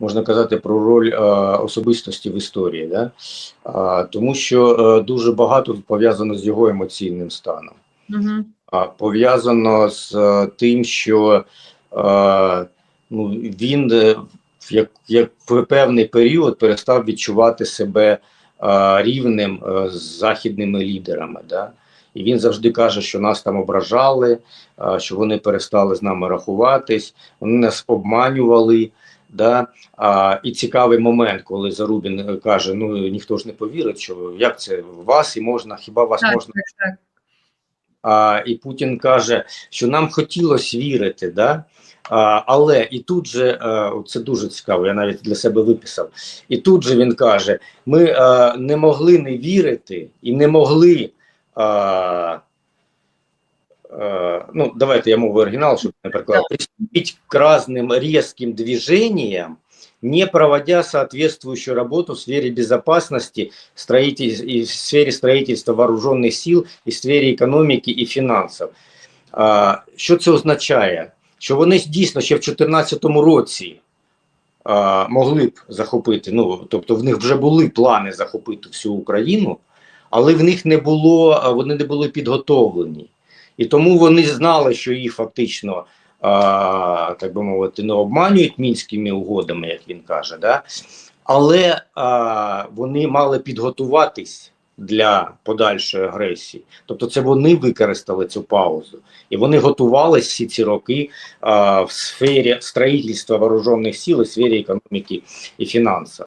можна казати про роль е, особистості в історії, да? тому що е, дуже багато пов'язано з його емоційним станом. Угу. А, пов'язано з е, тим, що е, ну, він е, в як, як в певний період перестав відчувати себе е, рівним е, з західними лідерами. Да? І він завжди каже, що нас там ображали, що вони перестали з нами рахуватись, вони нас обманювали. Да? А, і цікавий момент, коли Зарубін е, каже: ну ніхто ж не повірить, що як це вас і можна, хіба вас Так, можна так, так. а, і Путін каже, що нам хотілося вірити, да? а, але і тут же а, це дуже цікаво, я навіть для себе виписав. І тут же він каже: ми а, не могли не вірити і не могли. А, а, ну, давайте я мову оригінал, щоб не переклав. Приступить к разным резким движениям, не проводя соответствующую работу в сфере безопасности, строитель... и в сфере строительства вооруженных сил, і в сфері економіки і фінансів. А, що це означає? Що вони дійсно ще в 2014 році а, могли б захопити, ну тобто в них вже були плани захопити всю Україну, але в них не було, вони не були підготовлені. І тому вони знали, що їх фактично, а, так би мовити, не обманюють мінськими угодами, як він каже, да? але а, вони мали підготуватись для подальшої агресії. Тобто, це вони використали цю паузу, і вони готувалися всі ці роки а, в сфері строїтельства вооружених сил, і в сфері економіки і фінансів.